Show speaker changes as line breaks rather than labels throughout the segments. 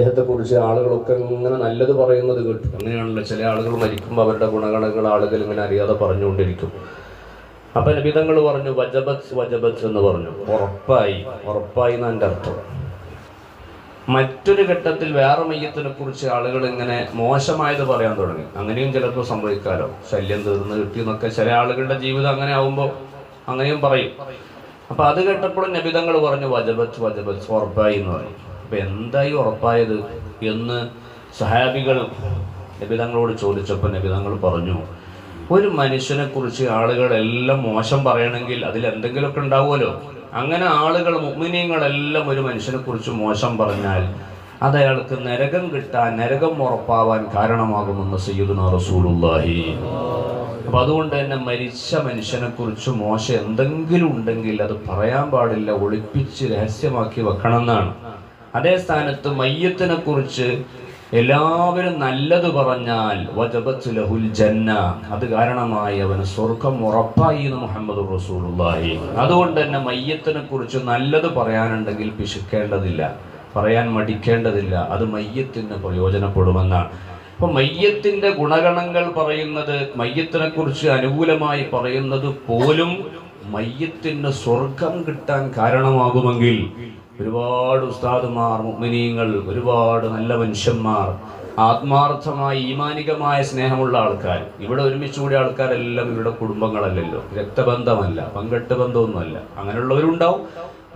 അദ്ദേഹത്തെ കുറിച്ച് ആളുകളൊക്കെ ഇങ്ങനെ നല്ലത് പറയുന്നത് കേട്ടു. അങ്ങനെയാണല്ലോ ചില ആളുകൾ മരിക്കുമ്പോൾ അവരുടെ ഗുണഗണങ്ങൾ ആളുകൾ ഇങ്ങനെ അറിയാതെ പറഞ്ഞുകൊണ്ടിരിക്കും. അപ്പൊ നബിതങ്ങൾ പറഞ്ഞു വജബത്ത് വജബത്ത് എന്ന് പറഞ്ഞു. ഉറപ്പായി ഉറപ്പായി എന്നാണ് അർത്ഥം. മറ്റൊരു ഘട്ടത്തിൽ വേറെ മയ്യത്തിനെ കുറിച്ച് ആളുകൾ ഇങ്ങനെ മോശമായത് പറയാൻ തുടങ്ങി. അങ്ങനെയും ചിലപ്പോൾ സംഭവിക്കാലോ. ശല്യം തീർന്ന് കിട്ടി എന്നൊക്കെ ചില ആളുകളുടെ ജീവിതം അങ്ങനെ ആവുമ്പോൾ അങ്ങനെയും പറയും. അപ്പൊ അത് കേട്ടപ്പോഴും നബിതങ്ങൾ പറഞ്ഞു വജബത്ത് വജബത്ത് ഉറപ്പായി എന്ന് പറയും അപ്പൊ എന്തായി ഉറപ്പായത് എന്ന് സഹാബികൾ നബിതങ്ങളോട് ചോദിച്ചപ്പോൾ നബിതങ്ങൾ പറഞ്ഞു ഒരു മനുഷ്യനെക്കുറിച്ച് ആളുകളെല്ലാം മോശം പറയണമെങ്കിൽ അതിൽ എന്തെങ്കിലുമൊക്കെ ഉണ്ടാവുമല്ലോ. അങ്ങനെ ആളുകൾ മുഗ്മിനീങ്ങളെല്ലാം ഒരു മനുഷ്യനെക്കുറിച്ച് മോശം പറഞ്ഞാൽ അത് അയാൾക്ക് നരകം കിട്ടാൻ നരകം ഉറപ്പാവാൻ കാരണമാകുമെന്ന് സയ്യിദുന റസൂലുള്ളാഹി. അപ്പം അതുകൊണ്ട് തന്നെ മരിച്ച മനുഷ്യനെക്കുറിച്ച് മോശം എന്തെങ്കിലും ഉണ്ടെങ്കിൽ അത് പറയാൻ പാടില്ല ഒളിപ്പിച്ച് രഹസ്യമാക്കി വെക്കണം എന്നാണ് അതേ സ്ഥാനത്ത് മയ്യത്തിനെ കുറിച്ച് എല്ലാവരും നല്ലത് പറഞ്ഞാൽ വജബത്തുലഹുൽ ജന്ന അത് കാരണമായി അവന് സ്വർഗം ഉറപ്പായി എന്ന് മുഹമ്മദ് റസൂലുള്ളാഹി. അതുകൊണ്ട് തന്നെ മയ്യത്തിനെ കുറിച്ച് നല്ലത് പറയാനുണ്ടെങ്കിൽ പിശുക്കേണ്ടതില്ല പറയാൻ മടിക്കേണ്ടതില്ല അത് മയ്യത്തിന് പ്രയോജനപ്പെടുമെന്നാണ്. അപ്പൊ മയ്യത്തിന്റെ ഗുണഗണങ്ങൾ പറയുന്നത് മയ്യത്തിനെ കുറിച്ച് അനുകൂലമായി പറയുന്നത് പോലും മയ്യത്തിന് സ്വർഗം കിട്ടാൻ കാരണമാകുമെങ്കിൽ ഒരുപാട് ഉസ്താദുമാർ മുഗ്മിനീങ്ങൾ ഒരുപാട് നല്ല മനുഷ്യന്മാർ ആത്മാർത്ഥമായ ഈമാനികമായ സ്നേഹമുള്ള ആൾക്കാർ. ഇവിടെ ഒരുമിച്ച് കൂടിയ ആൾക്കാരെല്ലാം ഇവരുടെ കുടുംബങ്ങളല്ലല്ലോ. രക്തബന്ധമല്ല പങ്കെട്ട് ബന്ധമൊന്നുമല്ല. അങ്ങനെയുള്ളവരുണ്ടാവും.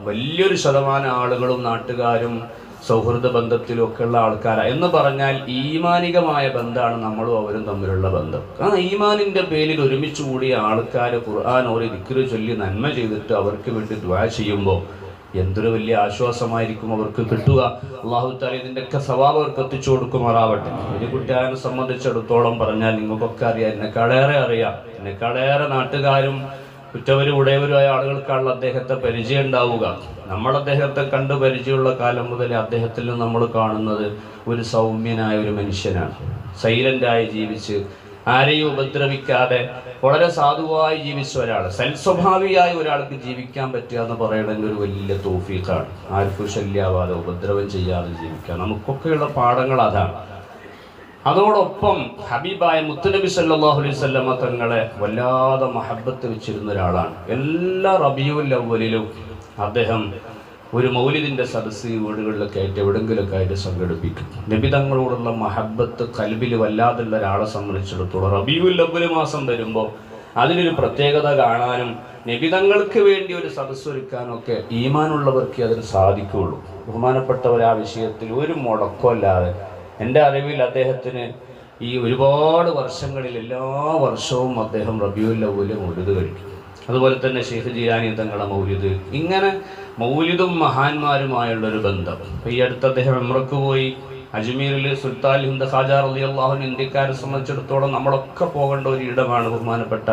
വലിയൊരു ശതമാനം ആളുകളും നാട്ടുകാരും സൗഹൃദ ബന്ധത്തിലും ഒക്കെ ഉള്ള ആൾക്കാരാണ് എന്ന് പറഞ്ഞാൽ ഈമാനികമായ ബന്ധമാണ് നമ്മളും അവരും തമ്മിലുള്ള ബന്ധം. ആ ഈമാനിന്റെ പേരിൽ ഒരുമിച്ച് കൂടിയ ആൾക്കാർ ഖുർആൻ ഓരോ ദിക്കറ് ചൊല്ലി നന്മ ചെയ്തിട്ട് അവർക്ക് വേണ്ടി ദ്വാ ചെയ്യുമ്പോൾ എന്തൊരു വലിയ ആശ്വാസമായിരിക്കും അവർക്ക് കിട്ടുക. അള്ളാഹു താല ഇതിന്റെയൊക്കെ സ്വഭാവം അവർക്ക് എത്തിച്ചു കൊടുക്കുമാറാവട്ടെ. ഒരു കുട്ടിയാനെ സംബന്ധിച്ചിടത്തോളം പറഞ്ഞാൽ നിങ്ങൾക്കൊക്കെ അറിയാം എന്നെക്കാളേറെ അറിയാം. എന്നെക്കാളേറെ നാട്ടുകാരും കുറ്റവരും ഉടയവരുമായ ആളുകൾക്കാണല്ലോ അദ്ദേഹത്തെ പരിചയം ഉണ്ടാവുക. നമ്മൾ അദ്ദേഹത്തെ കണ്ട് പരിചയമുള്ള കാലം മുതൽ അദ്ദേഹത്തിൽ നമ്മൾ കാണുന്നത് ഒരു സൗമ്യനായ ഒരു മനുഷ്യനാണ്. സൈലന്റായി ജീവിച്ച് ആരെയും ഉപദ്രവിക്കാതെ വളരെ സാധുവായി ജീവിച്ച ഒരാൾ സൽസ്വഭാവിയായ ഒരാൾക്ക് ജീവിക്കാൻ പറ്റുക എന്ന് പറയുന്നത് ഒരു വലിയ തോഫീഖാണ്. ആർക്കും ശല്യാവാതെ ഉപദ്രവം ചെയ്യാതെ ജീവിക്കുക. നമുക്കൊക്കെയുള്ള പാഠങ്ങൾ അതാണ്. അതോടൊപ്പം ഹബീബായ മുത്തുനബി സല്ലാഹു അലൈഹി വസല്ലമ തങ്ങളെ വല്ലാതെ മഹബത്ത് വെച്ചിരുന്ന ഒരാളാണ്. എല്ലാ റബിയുൽ അദ്ദേഹം ഒരു മൗലിദിന്റെ സദസ്സ് ഈ വീടുകളിലൊക്കെ ആയിട്ട് എവിടെങ്കിലൊക്കെ ആയിട്ട് സംഘടിപ്പിക്കും. നിബിതങ്ങളോടുള്ള മഹബത്ത് കൽബിൽ വല്ലാതുള്ള ഒരാളെ സംബന്ധിച്ചിടത്തോളം റബിയുൽ അവൽ മാസം വരുമ്പോൾ അതിനൊരു പ്രത്യേകത കാണാനും നിബിതങ്ങൾക്ക് വേണ്ടി ഒരു സദസ്സ് ഒരുക്കാനൊക്കെ ഈമാനുള്ളവർക്ക് അതിന് സാധിക്കുകയുള്ളൂ. ബഹുമാനപ്പെട്ടവർ ആ വിഷയത്തിൽ ഒരു മുടക്കമല്ലാതെ എന്റെ അറിവിൽ അദ്ദേഹത്തിന് ഈ ഒരുപാട് വർഷങ്ങളിൽ എല്ലാ വർഷവും അദ്ദേഹം റബിയുൽ അവൽ മൗലിദ് കഴിക്കും അതുപോലെ തന്നെ ഷെയ്ഖ് ജിയാനി തങ്ങളുടെ മൗലിദ് ഇങ്ങനെ മൗലിദും മഹാന്മാരുമായുള്ള ഒരു ബന്ധം ഈ അടുത്ത് അദ്ദേഹം എമ്രക്ക് പോയി അജ്മീറിൽ സുൽത്താൻ ഹിന്ദ് ഖാജാർ അലി അള്ളാഹുൻ ഇന്ത്യക്കാരെ സംബന്ധിച്ചിടത്തോളം നമ്മളൊക്കെ പോകേണ്ട ഒരു ഇടമാണ് ബഹുമാനപ്പെട്ട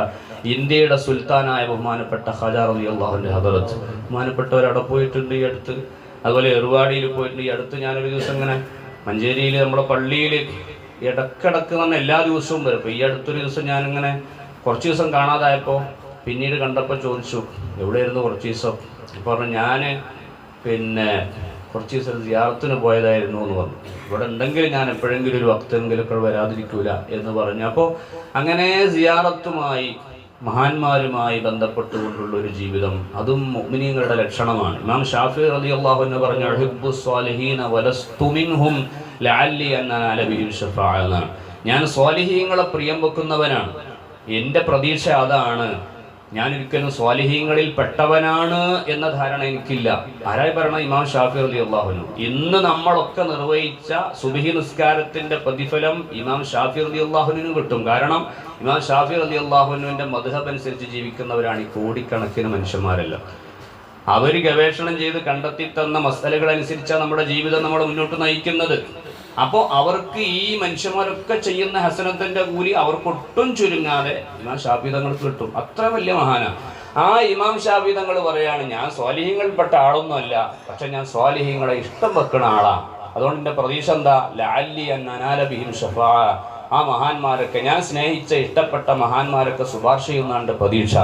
ഇന്ത്യയുടെ സുൽത്താനായ ബഹുമാനപ്പെട്ട ഖാജാർ അലി അള്ളാഹുവിന്റെ ഹദറത്ത്. ബഹുമാനപ്പെട്ടവർ അവിടെ പോയിട്ടുണ്ട് ഈ അടുത്ത്. അതുപോലെ എറുവാടിയിൽ പോയിട്ടുണ്ട് ഈ അടുത്ത്. ഞാനൊരു ദിവസം ഇങ്ങനെ മഞ്ചേരിയിൽ നമ്മുടെ പള്ളിയിൽ ഇടക്കിടക്ക് തന്നെ എല്ലാ ദിവസവും വരും. അപ്പോൾ ഈ അടുത്തൊരു ദിവസം ഞാനിങ്ങനെ കുറച്ച് ദിവസം കാണാതായപ്പോൾ പിന്നീട് കണ്ടപ്പോൾ ചോദിച്ചു എവിടെയായിരുന്നു കുറച്ച് ദിവസം? പറഞ്ഞു ഞാൻ പിന്നെ കുറച്ച് ദിവസം സിയാറത്തിന് പോയതായിരുന്നു എന്ന് പറഞ്ഞു. ഇവിടെ ഉണ്ടെങ്കിൽ ഞാൻ എപ്പോഴെങ്കിലും ഒരു വക്തെങ്കിലൊക്കെ വരാതിരിക്കൂല എന്ന് പറഞ്ഞു. അപ്പോൾ അങ്ങനെ സിയാറത്തുമായി മഹാന്മാരുമായി ബന്ധപ്പെട്ടുകൊണ്ടുള്ള ഒരു ജീവിതം അതും മുഅ്മിനീങ്ങളുടെ ലക്ഷണമാണ്. ഇമാം ഷാഫി റളിയല്ലാഹു അൻഹു പറഞ്ഞു പറഞ്ഞ സ്വാലിഹീന വലസ്തു മിൻഹും ലഅല്ലി അന്നനാല ബിഹിം ശഫാഅ എന്നാണ് ഞാൻ സ്വാലിഹീങ്ങളെ പ്രിയം വെക്കുന്നവനാണ്. എന്റെ പ്രതീക്ഷ അതാണ് ഞാൻ ഒരിക്കലും സ്വാലിഹീങ്ങളിൽ പെട്ടവനാണ് എന്ന ധാരണ എനിക്കില്ല. ആരായി പറയണ? ഇമാം ഷാഫി അലി അള്ളാഹുനു ഇന്ന് നമ്മളൊക്കെ നിർവഹിച്ച സുബിഹി നിസ്കാരത്തിന്റെ പ്രതിഫലം ഇമാം ഷാഫി അലി അള്ളാഹുനു കിട്ടും. കാരണം ഇമാം ഷാഫി അലി അള്ളാഹുനുവിന്റെ മധുഹബ് അനുസരിച്ച് ജീവിക്കുന്നവരാണ് ഈ കോടിക്കണക്കിന് മനുഷ്യന്മാരെല്ലാം. അവർ ഗവേഷണം ചെയ്ത് കണ്ടെത്തി തന്ന മസലകൾ അനുസരിച്ചാണ് നമ്മുടെ ജീവിതം നമ്മൾ മുന്നോട്ട് നയിക്കുന്നത്. അപ്പോൾ അവർക്ക് ഈ മനുഷ്യന്മാരൊക്കെ ചെയ്യുന്ന ഹസനത്തിന്റെ കൂലി അവർക്കൊട്ടും ചുരുങ്ങാതെ ഇമാം ഷാഫി തങ്ങൾക്ക് കിട്ടും. അത്ര വലിയ മഹാന. ആ ഇമാം ഷാഫി തങ്ങൾ പറയാണ് ഞാൻ സ്വാലിഹ്യങ്ങളിൽപ്പെട്ട ആളൊന്നുമല്ല പക്ഷെ ഞാൻ സ്വാലിഹ്യങ്ങളെ ഇഷ്ടം വെക്കുന്ന ആളാണ് അതുകൊണ്ട് എന്റെ പ്രതീക്ഷ എന്താ? ലാലി അനാലബിഹിം ഷഫാ. ആ മഹാന്മാരൊക്കെ ഞാൻ സ്നേഹിച്ച ഇഷ്ടപ്പെട്ട മഹാന്മാരൊക്കെ ശുപാർശ ചെയ്യുന്നുണ്ട് പ്രതീക്ഷ.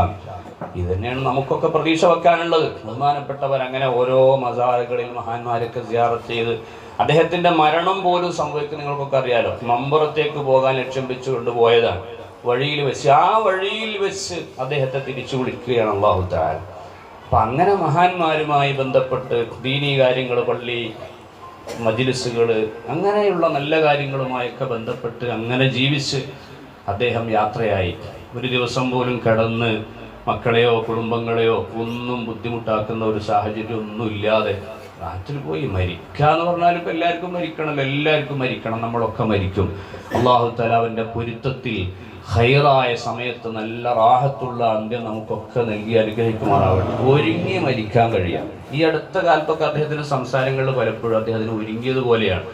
ഇത് തന്നെയാണ് നമുക്കൊക്കെ പ്രതീക്ഷ വെക്കാനുള്ളത്. ബഹുമാനപ്പെട്ടവർ അങ്ങനെ ഓരോ മസാറുകളിൽ മഹാന്മാരൊക്കെ സിയാറത്ത് ചെയ്ത് അദ്ദേഹത്തിന്റെ മരണം പോലും സംഭവിക്കുന്ന നിങ്ങൾക്കൊക്കെ അറിയാലോ. മമ്പുറത്തേക്ക് പോകാൻ ലക്ഷ്യം വെച്ചുകൊണ്ട് പോയതാണ്. വഴിയിൽ വെച്ച് ആ വഴിയിൽ വെച്ച് അദ്ദേഹത്തെ തിരിച്ചു വിളിക്കുകയാണ് അള്ളാഹു താല അപ്പൊ അങ്ങനെ മഹാന്മാരുമായി ബന്ധപ്പെട്ട് ദീനീ കാര്യങ്ങൾ പള്ളി മജിലിസുകൾ അങ്ങനെയുള്ള നല്ല കാര്യങ്ങളുമായൊക്കെ ബന്ധപ്പെട്ട് അങ്ങനെ ജീവിച്ച് അദ്ദേഹം യാത്രയായി. ഒരു ദിവസം പോലും കിടന്ന് മക്കളെയോ കുടുംബങ്ങളെയോ ഒന്നും ബുദ്ധിമുട്ടാക്കുന്ന ഒരു സാഹചര്യം ഒന്നും ഇല്ലാതെ പോയി മരിക്കുക എന്ന് പറഞ്ഞാൽ ഇപ്പം എല്ലാവർക്കും മരിക്കണമല്ലോ എല്ലാവർക്കും മരിക്കണം നമ്മളൊക്കെ മരിക്കും. അള്ളാഹു തലാവിന്റെ പൊരുത്തത്തിൽ ഹൈറായ സമയത്ത് നല്ല റാഹത്തുള്ള അന്ത്യം നമുക്കൊക്കെ നൽകി അനുഗ്രഹിക്കുമാറാവട്ടെ. ഒരുങ്ങി മരിക്കാൻ കഴിയാം. ഈ അടുത്ത കാലത്തൊക്കെ അദ്ദേഹത്തിന്റെ സംസാരങ്ങളിൽ പലപ്പോഴും അദ്ദേഹത്തിന് ഒരുങ്ങിയതുപോലെയാണ്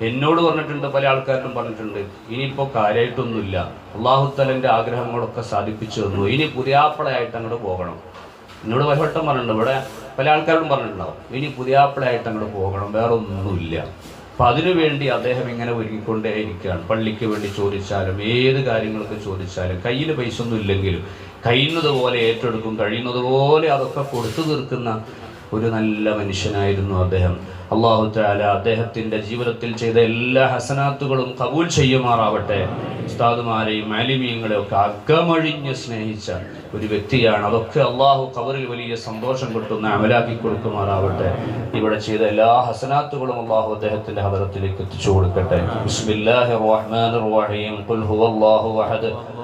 എന്നോട് പറഞ്ഞിട്ടുണ്ട് പല ആൾക്കാരും പറഞ്ഞിട്ടുണ്ട് ഇനിയിപ്പോൾ കാര്യമായിട്ടൊന്നുമില്ല അള്ളാഹുത്തലന്റെ ആഗ്രഹങ്ങളൊക്കെ സാധിപ്പിച്ചു തന്നു. ഇനി പുതിയാപ്പളയായിട്ട് അങ്ങോട്ട് പോകണം. എന്നോട് പലവട്ടം പറഞ്ഞിട്ടുണ്ട്. ഇവിടെ പല ആൾക്കാരോടും പറഞ്ഞിട്ടുണ്ടാവും. ഇനി പുതിയാപ്പിളായിട്ട് അങ്ങോട്ട് പോകണം. വേറെ ഒന്നുമില്ല അപ്പം അതിനുവേണ്ടി അദ്ദേഹം ഇങ്ങനെ ഒരുങ്ങിക്കൊണ്ടേയിരിക്കുകയാണ്. പള്ളിക്ക് വേണ്ടി ചോദിച്ചാലും ഏത് കാര്യങ്ങൾക്ക് ചോദിച്ചാലും കയ്യിൽ പൈസ ഒന്നും ഇല്ലെങ്കിലും കഴിയുന്നതുപോലെ ഏറ്റെടുക്കും കഴിയുന്നതുപോലെ അതൊക്കെ കൊടുത്തു തീർക്കുന്ന ഒരു നല്ല മനുഷ്യനായിരുന്നു അദ്ദേഹം. അള്ളാഹു താല അദ്ദേഹത്തിന്റെ ജീവിതത്തിൽ ചെയ്ത എല്ലാ ഹസനാത്തുകളും കബൂൽ ചെയ്യുമാറാവട്ടെ. ഉസ്താദുമാരെയും മാലിമീങ്ങളെയും ഒക്കെ അകമഴിഞ്ഞ് സ്നേഹിച്ച ഒരു വ്യക്തിയാണ്. അതൊക്കെ അള്ളാഹു കബറിൽ വലിയ സന്തോഷം കിട്ടുന്ന അമലാക്കി കൊടുക്കുമാറാവട്ടെ. ഇവിടെ ചെയ്ത എല്ലാ ഹസനാത്തുകളും അള്ളാഹു അദ്ദേഹത്തിന്റെ ഹദരത്തിലേക്ക് എത്തിച്ചു കൊടുക്കട്ടെ. ബിസ്മില്ലാഹി റഹീം. ഖുൽ ഹുവല്ലാഹു അഹദ്.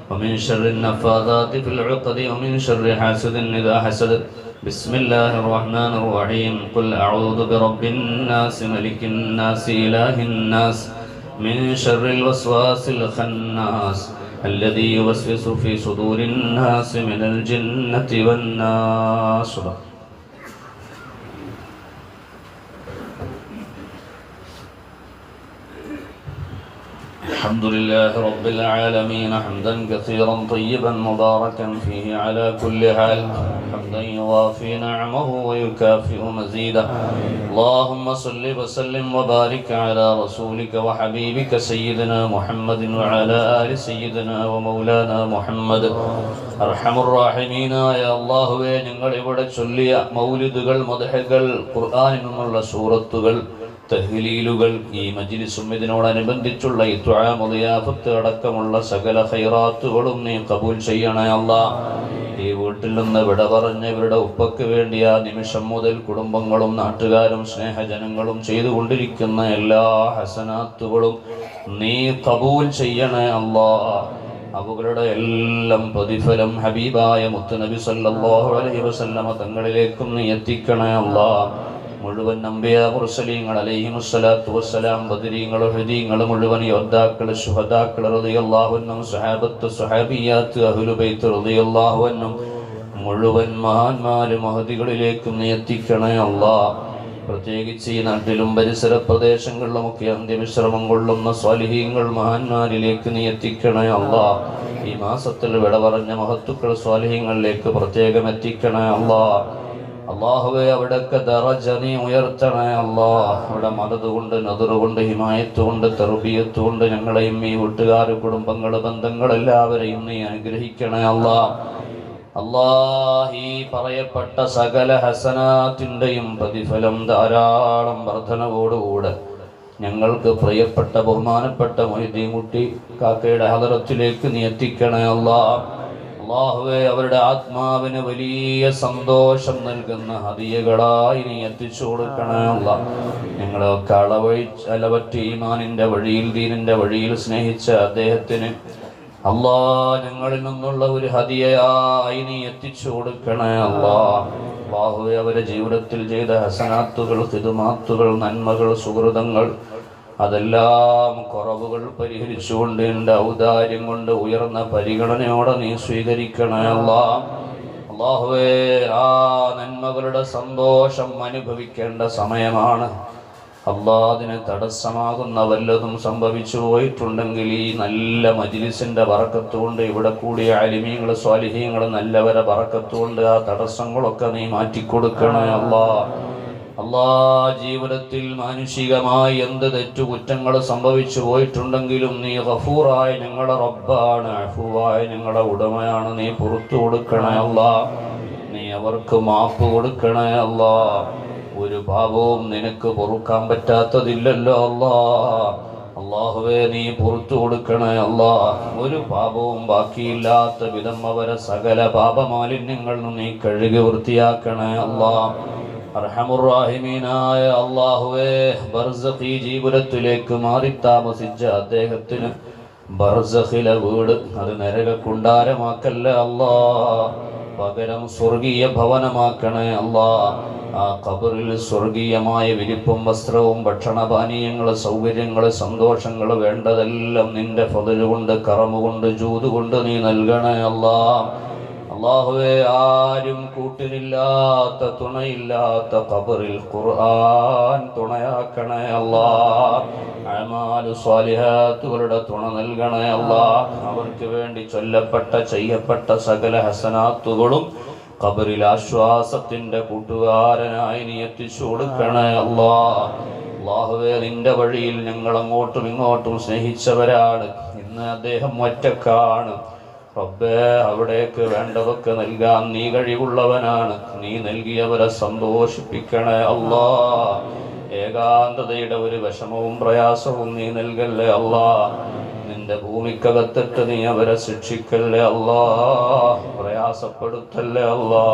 ومن شر النفاذات في العقد ومن شر حاسد إذا حسد. بسم الله الرحمن الرحيم. قل أعوذ برب الناس ملك الناس إله الناس. من شر الوسواس الخناس الذي يوسوس في صدور الناس من الجنة والناس. الحمد لله رب العالمين حمدا كثيرا طيبا مباركا فيه على كل حال حمدا يوافي نعمه ويكافئ مزيدا اللهم صل وسلم وبارك على رسولك وحبيبك سيدنا محمد وعلى آل سيدنا ومولانا محمد أرحم الراحمين يا الله ഞങ്ങൾ ഇവിടെ ചൊല്ലിയ മൗലിദുകൾ മദഹകൾ ഖുർആനിൽ നിന്നുള്ള സൂറത്തുകൾ തഹ്ലീലുകൾ ഈ മജ്ലിസും ഇതിനോടനുബന്ധിച്ചുള്ള ഈ ത്വാമുലിയാഫത്ത് അടക്കമുള്ള സകല ഹൈറാത്തുകളും നീ കബൂൽ ചെയ്യണേ അല്ല. ഈ വീട്ടിൽ നിന്ന് വിട പറഞ്ഞവരുടെ ഉപ്പയ്ക്ക് വേണ്ടി ആ നിമിഷം മുതൽ കുടുംബങ്ങളും നാട്ടുകാരും സ്നേഹജനങ്ങളും ചെയ്തുകൊണ്ടിരിക്കുന്ന എല്ലാ ഹസനാത്തുകളും നീ കബൂൽ ചെയ്യണേ അല്ലാ. അവകളുടെ എല്ലാം പ്രതിഫലം ഹബീബായ മുത്തുനബി സല്ലല്ലാഹു അലൈഹി വസല്ലമ തങ്ങളിലേക്കും നീ എത്തിക്കണേ മുഴുവൻ നമ്പിയ മുർസലീങ്ങൾ അലൈഹിമുസ്സലാത്തു വസ്സലാം ബദരീങ്ങൾ ഹൃദീങ്ങൾ മുഴുവൻ യോദ്ധാക്കൾ ശുഹദാക്കൾ റളിയല്ലാഹുവന്നും സഹാബത്ത് സുഹാബിയാത്ത് അഹുലുബൈത്ത് റളിയല്ലാഹുവന്നും മുഴുവൻ മഹാന്മാരും മഹതികളിലേക്കും നീ എത്തിക്കണേ അല്ലാ പ്രത്യേകിച്ച് ഈ നാട്ടിലും പരിസര പ്രദേശങ്ങളിലുമൊക്കെ അന്ത്യവിശ്രമം കൊള്ളുന്ന സ്വാലിഹീങ്ങൾ മഹാന്മാരിലേക്ക് നീ എത്തിക്കണേ അല്ലാ ഈ മാസത്തിൽ വിട പറഞ്ഞ മഹത്തുക്കൾ സ്വാലിഹീങ്ങളിലേക്ക് പ്രത്യേകം എത്തിക്കണേ അല്ലാ അള്ളാഹുവെ അവിടെയൊക്കെ ദറജ ഉയർത്തണേ അള്ളാ. അവിടെ ഹിമായത്ത് കൊണ്ട് തെറുബിയത്ത് കൊണ്ട് ഞങ്ങളെയും ഈ വീട്ടുകാർ കുടുംബങ്ങൾ ബന്ധങ്ങൾ എല്ലാവരെയും നീ അനുഗ്രഹിക്കണേ അള്ളാ. ഈ പറയപ്പെട്ട സകല ഹസനാത്തിന്റെയും പ്രതിഫലം ധാരാളം വർധനവോടുകൂടെ ഞങ്ങൾക്ക് പ്രിയപ്പെട്ട ബഹുമാനപ്പെട്ട മൊയ്തീൻ കുട്ടി കാക്കയുടെ ഹദറത്തിലേക്ക് നീ എത്തിക്കണേ അല്ലാ അള്ളാഹുവെ അവരുടെ ആത്മാവിന് വലിയ സന്തോഷം നൽകുന്ന ഹതിയകളായി നീ എത്തിച്ചു കൊടുക്കണമല്ല ഞങ്ങളൊക്കെ അളവഴി അലവറ്റി ഈമാനിന്റെ വഴിയിൽ ദീനിന്റെ വഴിയിൽ സ്നേഹിച്ച അദ്ദേഹത്തിന് അള്ളാ ഞങ്ങളിൽ നിന്നുള്ള ഒരു ഹതിയായി നീ എത്തിച്ചു കൊടുക്കണേ അല്ലാ അള്ളാഹുവെ അവരുടെ ജീവിതത്തിൽ ചെയ്ത ഹസനാത്തുകൾ ഹിതുമാത്തുകൾ നന്മകൾ സുഹൃതങ്ങൾ അതെല്ലാം കുറവുകൾ പരിഹരിച്ചുകൊണ്ട് എന്റെ ഔദാര്യം കൊണ്ട് ഉയർന്ന പരിഗണനയോടെ നീ സ്വീകരിക്കണേ അള്ളാഹുവേ ആ നന്മകളുടെ സന്തോഷം അനുഭവിക്കേണ്ട സമയമാണ്. അള്ളാ അതിന് തടസ്സമാകുന്ന വല്ലതും സംഭവിച്ചു പോയിട്ടുണ്ടെങ്കിൽ ഈ നല്ല മജിലിസിന്റെ വറക്കത്തുകൊണ്ട് ഇവിടെ കൂടിയ അലിമീങ്ങൾ സ്വാലിഹീങ്ങൾ നല്ലവരെ വറക്കത്തുകൊണ്ട് ആ തടസ്സങ്ങളൊക്കെ നീ മാറ്റിക്കൊടുക്കണേ അല്ലാ അല്ലാ ജീവിതത്തിൽ മാനുഷികമായി എന്ത് തെറ്റുകുറ്റങ്ങൾ സംഭവിച്ചു പോയിട്ടുണ്ടെങ്കിലും നീ ഗഫൂറായ ഞങ്ങളുടെ റബ്ബാണ് അഫുവായ ഞങ്ങളുടെ ഉടമയാണ്. നീ പുറത്തു കൊടുക്കണേ അല്ല നീ അവർക്ക് മാപ്പ് കൊടുക്കണേ അല്ല ഒരു പാപവും നിനക്ക് പൊറുക്കാൻ പറ്റാത്തതില്ലല്ലോ അല്ലാ അള്ളാഹുവേ നീ പുറത്തു കൊടുക്കണേ അല്ലാ ഒരു പാപവും ബാക്കിയില്ലാത്ത വിധം അവരെ സകല പാപമാലിന്യങ്ങളിൽ നീ കഴുകി വൃത്തിയാക്കണേ അല്ലാ അർഹമുറാഹിമീനായ അള്ളാഹുവേ ബർസഖി ജീവിതത്തിലേക്ക് മാറി താമസിച്ച അദ്ദേഹത്തിന് ബർസഖിലെ വീട് അത് നരകക്കുണ്ടാരമാക്കല്ല അല്ലാ? പകരം സ്വർഗീയ ഭവനമാക്കണേ അല്ലാ. ആ ഖബറിൽ സ്വർഗീയമായ വിരിപ്പും വസ്ത്രവും ഭക്ഷണപാനീയങ്ങൾ സൗകര്യങ്ങൾ സന്തോഷങ്ങൾ വേണ്ടതെല്ലാം നിന്റെ ഫതിലുകൊണ്ട് കറമുകൊണ്ട് ജൂതുകൊണ്ട് നീ നൽകണേ അല്ലാ. അള്ളാഹുവെ ആരും കൂട്ടിനില്ലാത്ത തുണയില്ലാത്ത ഖബറിൽ ഖുർആൻ തുണയാക്കണേ അല്ലാ. സ്വാലിഹാത്തുകളുടെ തുണ നൽകണേ അല്ലാ. അവർക്ക് വേണ്ടി ചൊല്ലപ്പെട്ട ചെയ്യപ്പെട്ട സകല ഹസനാത്തുകളും ഖബറിൽ ആശ്വാസത്തിന്റെ കൂട്ടുകാരനായി നീ എത്തിച്ചു കൊടുക്കണേ അല്ലാ. അള്ളാഹുവെ നിന്റെ വഴിയിൽ ഞങ്ങൾ അങ്ങോട്ടും ഇങ്ങോട്ടും സ്നേഹിച്ചവരാണ്. ഇന്ന് അദ്ദേഹം ഒറ്റക്കാണ്. റബ്ബേ അവിടേക്ക് വേണ്ടതൊക്കെ നൽകാൻ നീ കഴിവുള്ളവനാണ്. നീ നൽകിയവരെ സന്തോഷിപ്പിക്കണേ അല്ലാ. ഏകാന്തതയുടെ ഒരു വിഷമവും പ്രയാസവും നീ നൽകല്ലേ അല്ലാ. നിന്റെ ഭൂമിക്കകത്തിട്ട് നീ അവരെ ശിക്ഷിക്കല്ലേ അല്ലാ? പ്രയാസപ്പെടുത്തല്ലേ അല്ലാ?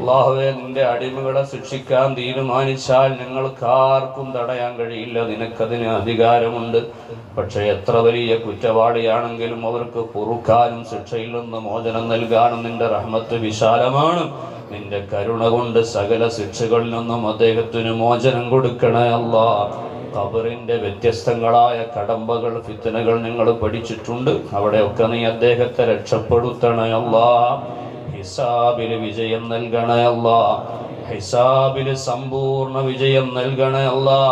അള്ളാഹുവെ നിന്റെ അടിമകളെ ശിക്ഷിക്കാൻ തീരുമാനിച്ചാൽ നിങ്ങൾക്ക് ആർക്കും തടയാൻ കഴിയില്ല. നിനക്കതിന് അധികാരമുണ്ട്. പക്ഷെ എത്ര വലിയ കുറ്റവാളിയാണെങ്കിലും അവർക്ക് പൊറുക്കാനും ശിക്ഷയിൽ നിന്ന് മോചനം നൽകാനും നിന്റെ റഹ്മത്ത് വിശാലമാണ്. നിന്റെ കരുണ കൊണ്ട് സകല ശിക്ഷകളിൽ നിന്നും അദ്ദേഹത്തിന് മോചനം കൊടുക്കണേ അല്ലാ. ഖബറിന്റെ വ്യത്യസ്തങ്ങളായ കടമ്പകൾ ഫിത്തനകൾ നിങ്ങൾ പഠിച്ചിട്ടുണ്ട്. അവിടെയൊക്കെ നീ അദ്ദേഹത്തെ രക്ഷപ്പെടുത്തണേ ഹിസാബിൽ വിജയം നൽകണേ ഹിസാബിൽ സമ്പൂർണ വിജയം നൽകണേ അല്ലാ.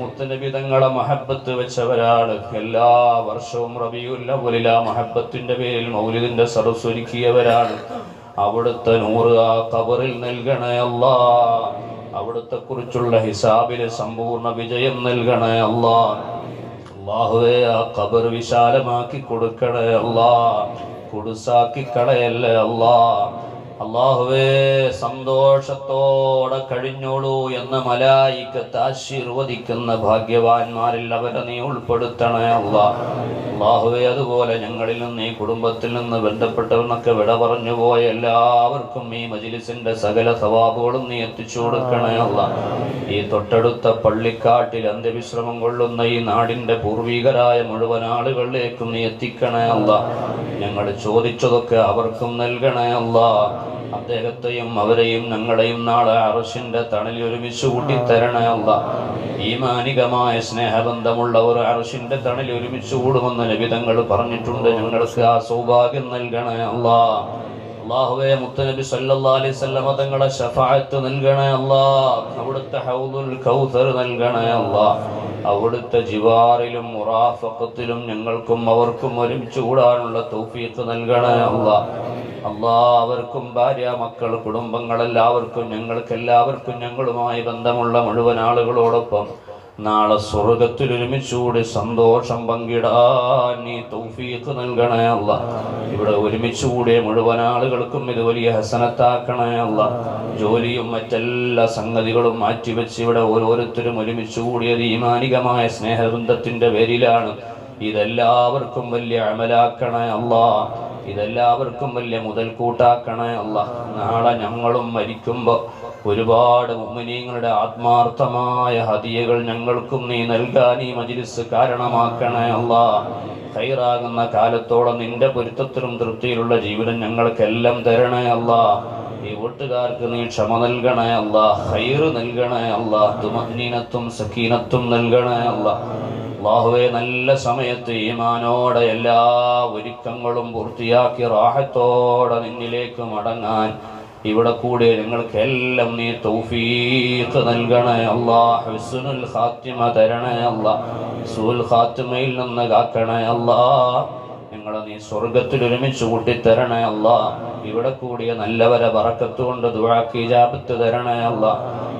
മുത്തനബി തങ്ങളെ മഹബത്ത് വെച്ചവരാണ്. എല്ലാ വർഷവും റബിയുല്ല ആ മഹബത്തിന്റെ പേരിൽ മൗലിദിന്റെ സരസ്വരിക്കിയവരാണ് അവിടുത്തെ നൂറ് ആ കബറിൽ നൽകണേ അല്ലാ. അവിടുത്തെ കുറിച്ചുള്ള ഹിസാബിൽ സമ്പൂർണ വിജയം നൽകണേ അല്ലാ. അള്ളാഹുവേ ആ ഖബർ വിശാലമാക്കി കൊടുക്കണേ അല്ലാ. കുടുസാക്കി കളയല്ലേ അല്ലാ. അള്ളാഹുവേ സന്തോഷത്തോടെ കഴിഞ്ഞോളൂ എന്ന് മലായിക്കത്ത് ആശീർവദിക്കുന്ന ഭാഗ്യവാന്മാരിൽ അവരെ നീ ഉൾപ്പെടുത്തണേ അല്ലാ അള്ളാഹുവേ അതുപോലെ ഞങ്ങളിൽ നിന്ന് ഈ കുടുംബത്തിൽ നിന്ന് ബന്ധപ്പെട്ടവനൊക്കെ വിട പറഞ്ഞു പോയ എല്ലാവർക്കും ഈ മജിലിസിന്റെ സകല സവാബുകളും നീ എത്തിച്ചു കൊടുക്കണേ അല്ല ഈ തൊട്ടടുത്ത പള്ളിക്കാട്ടിൽ അന്ത്യവിശ്രമം കൊള്ളുന്ന ഈ നാടിന്റെ പൂർവികരായ മുഴുവൻ ആളുകളിലേക്കും നീ എത്തിക്കണേ അല്ല ഞങ്ങൾ ചോദിച്ചതൊക്കെ അവർക്കും നൽകണേ അല്ല അദ്ദേഹത്തെയും അവരെയും ഞങ്ങളെയും നാളെ അറഷിന്റെ തണലിൽ ഒരുമിച്ച് കൂട്ടിത്തരണേ അല്ല ഈമാനികമായ സ്നേഹബന്ധമുള്ളവർ അറഷിന്റെ തണലിൽ ഒരുമിച്ച് കൂടുമെന്ന് ലഭിതങ്ങൾ പറഞ്ഞിട്ടുണ്ട്. ഞങ്ങൾക്ക് ആ സൗഭാഗ്യം നൽകണേ അല്ല അള്ളാഹുവേ മുത്തനബി സല്ലല്ലാഹു അലൈഹി വസല്ലമ തങ്ങളെ ശഫാഅത്ത് നൽകണേ അല്ലാ അവിടുത്തെ ഹൗദുൽ കൗസർ നൽകണേ അല്ലാ അവിടുത്തെ ജിവാറിലും മുറാഫക്കത്തിലും ഞങ്ങൾക്കും അവർക്കും ഒരുമിച്ച് കൂടാനുള്ള തൗഫീഖ് നൽകണേ അല്ലാഹ് അല്ലാ അവർക്കും ഭാര്യ മക്കൾ കുടുംബങ്ങളെല്ലാവർക്കും ഞങ്ങൾക്ക് എല്ലാവർക്കും ഞങ്ങളുമായി ബന്ധമുള്ള മുഴുവൻ ആളുകളോടൊപ്പം നാളെ സ്വർഗത്തിൽ ഒരുമിച്ചുകൂടി സന്തോഷം പങ്കിടാൻ നീ തൗഫീഖ് നൽകണേ അല്ല. ഇവിടെ ഒരുമിച്ചുകൂടെ മുഴുവൻ ആളുകൾക്കും ഇത് വലിയ ഹസനത്താക്കണേ അല്ല. ജോലിയും മറ്റെല്ലാ സംഗതികളും മാറ്റിവെച്ച് ഇവിടെ ഓരോരുത്തരും ഒരുമിച്ചുകൂടിയത് ഈമാനികമായ സ്നേഹബന്ധത്തിന്റെ പേരിലാണ്. ഇതെല്ലാവർക്കും വലിയ അമലാക്കണേ അല്ലാ. ഇതെല്ലാവർക്കും വലിയ മുതൽക്കൂട്ടാക്കണേ അല്ല. നാളെ ഞങ്ങളും മരിക്കുമ്പോൾ ഒരുപാട് മുമ്മിനീങ്ങളുടെ ആത്മാർത്ഥമായ ഹതിയകൾ ഞങ്ങൾക്കും നീ നൽകാൻ ഈ മജിലിസ് കാരണമാക്കണേ അല്ല. കൈറാകുന്ന കാലത്തോളം നിന്റെ പൊരുത്തത്തിലും തൃപ്തിയിലുള്ള ജീവിതം ഞങ്ങൾക്കെല്ലാം തരണേ അല്ല. ഈ വീട്ടുകാർക്ക് നീ ക്ഷമ നൽകണേ അല്ല ഹൈറ് നൽകണേ അല്ല തുമനീനത്തും സഖീനത്തും നൽകണേ അല്ല. അള്ളാഹുവെ നല്ല സമയത്ത് ഈമാനോടെ എല്ലാ ഒരുക്കങ്ങളും പൂർത്തിയാക്കി റാഹത്തോടെ നിന്നിലേക്ക് മടങ്ങാൻ ഇവിടെ കൂടെ ഞങ്ങൾക്കെല്ലാം നീ തൗഫീഖ് നൽകണേ അല്ലാ ഹുസ്നുൽ ഖാത്തിമ തരണേ അല്ലാ സൂൽ ഖാത്തിമയിൽ നിന്ന് കാക്കണേ അല്ലാ ഞങ്ങളെ നീ സ്വർഗത്തിൽ ഒരുമിച്ച് കൂട്ടിത്തരണേ അല്ല ഇവിടെ കൂടിയ നല്ലവരെ പറക്കത്തുകൊണ്ട് ദുവാക്ക് ഇജാബത്ത് തരണേ അല്ല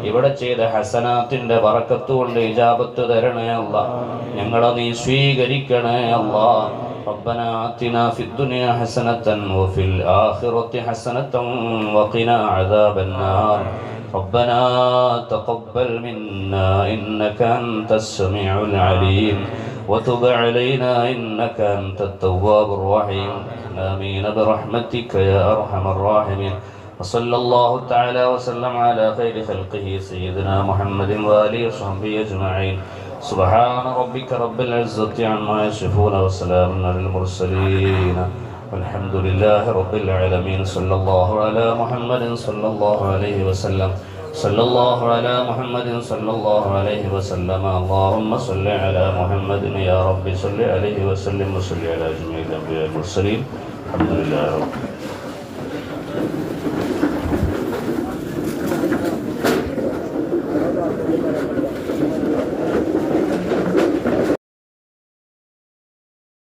ഇവിടെ ചെയ്ത ഹസനാത്തിന്റെ പറക്കത്തുകൊണ്ട് ഇജാബത്ത് തരണേ അല്ല ഞങ്ങളെ നീ സ്വീകരിക്കണേ അല്ല ربنا آتنا في الدنيا حسنة وفي الآخرة حسنة وقنا عذاب النار. ربنا تقبل منا إنك أنت السميع العليم. وتب علينا إنك أنت التواب الرحيم. آمين برحمتك يا أرحم الراحمين. وصلى الله تعالى وسلم على خير خلقه سيدنا محمد وآله وصحبه أجمعين. سبحان ربك رب العزة عما يصفون وسلام على المرسلين. والحمد لله رب العالمين. صلى الله على محمد صلى الله عليه وسلم. صلى الله على محمد صلى الله عليه وسلم. اللهم صل على محمد يا رب. صل عليه وسلم وصل على جميع الأنبياء والمرسلين. الحمد لله رب العالمين.